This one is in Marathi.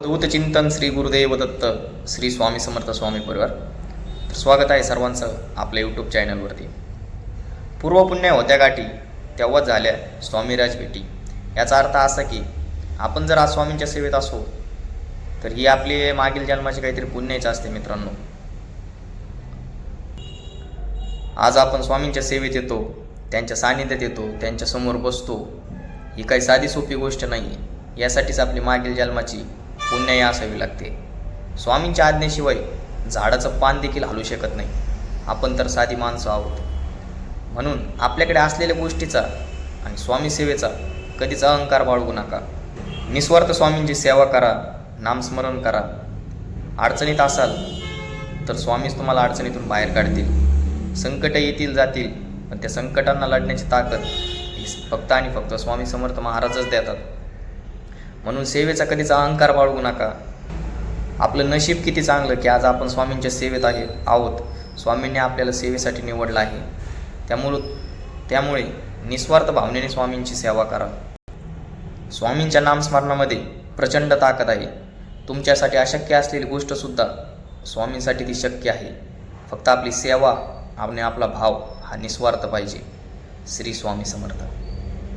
चिंतन श्री गुरुदेव दत्त श्री स्वामी समर्थ स्वामी परिवार. तर स्वागत आहे सर्वांचं आपल्या यूट्यूब चॅनलवरती पूर्वपुण्य होत्या गाठी तेव्हाच झाल्या स्वामीराज भेटी. याचा अर्थ असा की आपण जर आज स्वामींच्या सेवेत असो तर ही आपली मागील जन्माची काहीतरी पुण्याच असते मित्रांनो. आज आपण स्वामींच्या सेवेत येतो त्यांच्या सानिध्यात येतो त्यांच्यासमोर बसतो ही काही साधी सोपी गोष्ट नाही आहे यासाठीच आपली मागील जन्माची पुण्याई असावी लागते. स्वामींच्या आज्ञेशिवाय झाडाचं पान देखील हलू शकत नाही. आपण तर साधी माणसं आहोत. म्हणून आपल्याकडे असलेल्या गोष्टीचा आणि स्वामी सेवेचा कधीच अहंकार बाळगू नका. निस्वार्थ स्वामींची सेवा करा नामस्मरण करा. अडचणीत असाल तर स्वामीच तुम्हाला अडचणीतून बाहेर काढतील. संकट येतील जातील पण त्या संकटांना लढण्याची ताकद ही फक्त आणि फक्त स्वामी समर्थ महाराजच देतात. म्हणून सेवेचा कधीच अहंकार बाळगू नका. आपलं नशीब किती चांगलं की आज आपण स्वामींच्या सेवेत आहे आहोत. स्वामींनी आपल्याला सेवेसाठी निवडलं आहे. त्यामुळं त्यामुळे निस्वार्थ भावनेने स्वामींची सेवा करा. स्वामींच्या नामस्मरणामध्ये प्रचंड ताकद आहे. तुमच्यासाठी अशक्य असलेली गोष्टसुद्धा स्वामींसाठी ती शक्य आहे. फक्त आपली सेवा आणि आपला भाव हा निस्वार्थ पाहिजे. श्री स्वामी समर्थ.